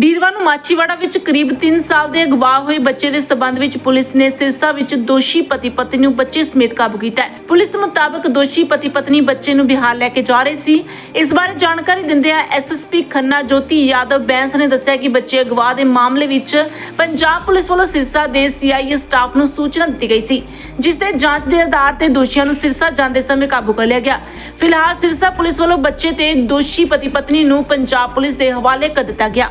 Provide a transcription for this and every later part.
ਵੀਰਵਾਰ ਨੂੰ ਮਾਚੀਵਾੜਾ ਵਿੱਚ ਕਰੀਬ 3 ਸਾਲ ਦੇ ਅਗਵਾ ਹੋਏ ਬੱਚੇ ਦੇ ਸਬੰਧ ਵਿੱਚ ਪੁਲਿਸ ਨੇ ਸਿਰਸਾ ਵਿੱਚ ਦੋਸ਼ੀ ਪਤੀ ਪਤਨੀ ਨੂੰ ਬੱਚੇ ਸਮੇਤ ਕਾਬੂ ਕੀਤਾ ਹੈ। ਪੁਲਿਸ ਮੁਤਾਬਕ ਦੋਸ਼ੀ ਪਤੀ ਪਤਨੀ ਬੱਚੇ ਨੂੰ ਬਿਹਾਰ ਲੈ ਕੇ ਜਾ ਰਹੇ ਸੀ। ਇਸ ਬਾਰੇ ਜਾਣਕਾਰੀ ਦਿੰਦਿਆਂ ਐਸਐਸਪੀ ਖੰਨਾ ਜੋਤੀ ਯਾਦਵ ਬੈਂਸ ਨੇ ਦੱਸਿਆ ਕਿ ਬੱਚੇ ਅਗਵਾ ਦੇ ਮਾਮਲੇ ਵਿੱਚ ਪੰਜਾਬ ਪੁਲਿਸ ਵੱਲੋਂ ਸਿਰਸਾ ਦੇ ਸੀਆਈਏ ਸਟਾਫ ਨੂੰ ਸੂਚਨਾ ਦਿੱਤੀ ਗਈ ਸੀ, ਜਿਸ ਦੇ ਜਾਂਚ ਦੇ ਆਧਾਰ ਤੇ ਦੋਸ਼ੀਆਂ ਨੂੰ ਸਿਰਸਾ ਜਾਂਦੇ ਸਮੇਂ ਕਾਬੂ ਕਰ ਲਿਆ ਗਿਆ। ਫਿਲਹਾਲ ਸਿਰਸਾ ਪੁਲਿਸ ਵੱਲੋਂ ਬੱਚੇ ਤੇ ਦੋਸ਼ੀ ਪਤੀ ਪਤਨੀ ਨੂੰ ਪੰਜਾਬ ਪੁਲਿਸ ਦੇ ਹਵਾਲੇ ਕਰ ਦਿੱਤਾ ਗਿਆ।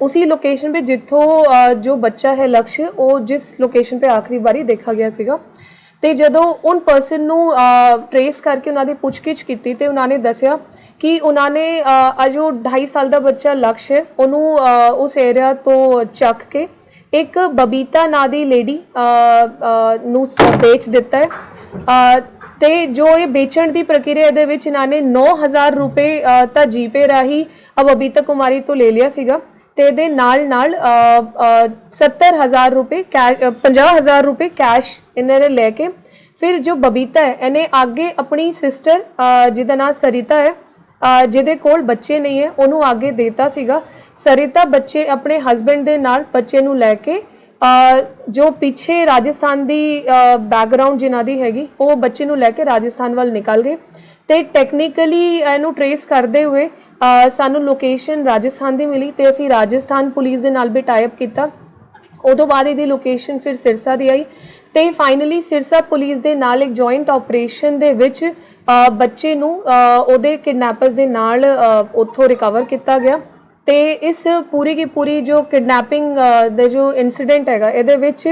ਉसी ਲੋਕੇਸ਼ਨ 'ਤੇ ਜਿੱਥੋਂ ਜੋ ਬੱਚਾ ਹੈ ਲਕਸ਼ ਉਹ ਜਿਸ ਲੋਕੇਸ਼ਨ 'ਤੇ ਆਖਰੀ ਵਾਰੀ ਦੇਖਿਆ ਗਿਆ ਸੀਗਾ ਤੇ ਜਦੋਂ ਉਨ ਪਰਸਨ ਨੂੰ ਟਰੇਸ ਕਰਕੇ ਉਹਨਾਂ ਦੀ ਪੁੱਛਗਿੱਛ ਕੀਤੀ ਤੇ ਉਹਨਾਂ ਨੇ ਦੱਸਿਆ ਕਿ ਉਹਨਾਂ ਨੇ ਅ, ਜੋ 2.5 ਸਾਲ ਦਾ ਬੱਚਾ ਲਕਸ਼ ਹੈ ਉਹਨੂੰ ਉਸ ਏਰੀਆ ਤੋਂ ਚੱਕ ਕੇ ਇੱਕ ਬਬੀਤਾ ਨਾਂ ਦੀ ਲੇਡੀ ਨੂੰ ਵੇਚ ਦਿੱਤਾ ਹੈ ਤੇ ਜੋ ਇਹ ਵੇਚਣ ਦੀ ਪ੍ਰਕਿਰਿਆ ਇਹਦੇ ਵਿੱਚ ਇਹਨਾਂ ਨੇ 9000 ਰੁਪਏ ਅ, ਤਾਂ ਜੀਪੇ ਰਾਹੀਂ ਅ ਬਬੀਤਾ ਕੁਮਾਰੀ ਤੋਂ ਲੈ ਲਿਆ ਸੀਗਾ ਤੇ ਇਹਦੇ ਨਾਲ ਨਾਲ ਅ, ਅ, 70000 ਰੁਪਏ ਕੈਸ਼ 50000 ਰੁਪਏ ਕੈਸ਼ ਇਹਨਾਂ ਨੇ ਲੈ ਕੇ ਫਿਰ ਜੋ ਬਬੀਤਾ ਹੈ ਇਹਨੇ ਅੱਗੇ ਆਪਣੀ ਸਿਸਟਰ ਜਿਹਦਾ ਨਾਮ ਸਰਿਤਾ ਹੈ ਜਿਹਦੇ ਕੋਲ ਬੱਚੇ ਨਹੀਂ ਹੈ ਉਹਨੂੰ ਅੱਗੇ ਦੇਤਾ ਸੀਗਾ। ਸਰਿਤਾ ਬੱਚੇ ਆਪਣੇ ਹਸਬੰਡ ਦੇ ਨਾਲ ਬੱਚੇ ਨੂੰ ਲੈ ਕੇ ਜੋ ਪਿੱਛੇ ਰਾਜਸਥਾਨ ਦੀ ਬੈਕਗ੍ਰਾਉਂਡ ਜਿਨ੍ਹਾਂ ਦੀ ਹੈਗੀ ਉਹ ਬੱਚੇ ਨੂੰ ਲੈ ਕੇ ਰਾਜਸਥਾਨ ਵੱਲ ਨਿਕਲ ਗਏ। ਤੇ ਟੈਕਨੀਕਲੀ ਇਹਨੂੰ ਟਰੇਸ ਕਰਦੇ ਹੋਏ ਸਾਨੂੰ ਲੋਕੇਸ਼ਨ ਰਾਜਸਥਾਨ ਦੀ ਮਿਲੀ ਤੇ ਅਸੀਂ ਰਾਜਸਥਾਨ ਪੁਲਿਸ ਦੇ ਨਾਲ ਵੀ ਟਾਈ ਅਪ ਕੀਤਾ। ਉਦੋਂ ਬਾਅਦ ਇਹਦੀ ਲੋਕੇਸ਼ਨ ਫਿਰ ਸਿਰਸਾ ਦੀ ਆਈ ਤੇ ਫਾਈਨਲੀ ਸਿਰਸਾ ਪੁਲਿਸ ਦੇ ਨਾਲ ਇੱਕ ਜੁਆਇੰਟ ਆਪਰੇਸ਼ਨ ਦੇ ਵਿੱਚ ਬੱਚੇ ਨੂੰ ਉਹਦੇ ਕਿਡਨੈਪਰਸ ਦੇ ਨਾਲ ਉੱਥੋਂ ਰਿਕਵਰ ਕੀਤਾ ਗਿਆ। ਤੇ ਇਸ ਪੂਰੀ ਕੀ ਪੂਰੀ ਜੋ ਕਿਡਨੈਪਿੰਗ ਦੇ ਜੋ ਇਨਸੀਡੈਂਟ ਹੈਗਾ ਇਹਦੇ ਵਿੱਚ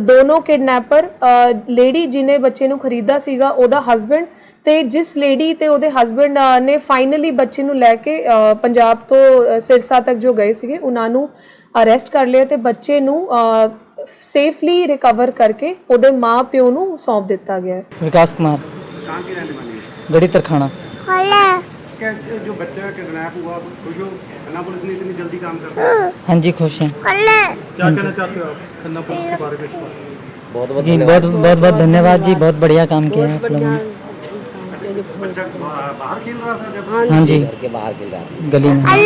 ਦੋਨੋਂ ਕਿਡਨੈਪਰ ਲੇਡੀ ਜਿਨੇ ਬੱਚੇ ਨੂੰ ਖਰੀਦਾ ਸੀਗਾ ਉਹਦਾ ਹਸਬੰਡ ਤੇ ਜਿਸ ਲੇਡੀ ਤੇ ਉਹਦੇ ਹਸਬੰਡ ਨੇ ਫਾਈਨਲੀ ਬੱਚੇ ਨੂੰ ਲੈ ਕੇ ਪੰਜਾਬ ਤੋਂ ਸਿਰਸਾ ਤੱਕ ਜੋ ਗਏ ਸੀਗੇ ਉਹਨਾਂ ਨੂੰ ਅਰੈਸਟ ਕਰ ਲਿਆ ਤੇ ਬੱਚੇ ਨੂੰ ਸੇਫਲੀ ਰਿਕਵਰ ਕਰਕੇ ਉਹਦੇ ਮਾਂ ਪਿਓ ਨੂੰ ਸੌਂਪ ਦਿੱਤਾ ਗਿਆ ਵਿਕਾਸ ਕੁਮਾਰ। ਕਾਂ ਰਹਿਣ ਵਾਲੀ ਗੜੀ ਤਰਖਾਣਾ। ਹੋਲਾ। कैसे जो बच्चा किडनैप हुआ खुश हो खन्ना पुलिस ने इतनी जल्दी काम कर दिया हाँ जी खुश हैं क्या कहना चाहते हो आप खन्ना पुलिस के बारे में? जी बहुत बहुत बहुत धन्यवाद जी बहुत बढ़िया काम किया है आप लोगों ने बच्चा बाहर खेल रहा था जब हाँ जी के बाहर खेल रहा है गली में है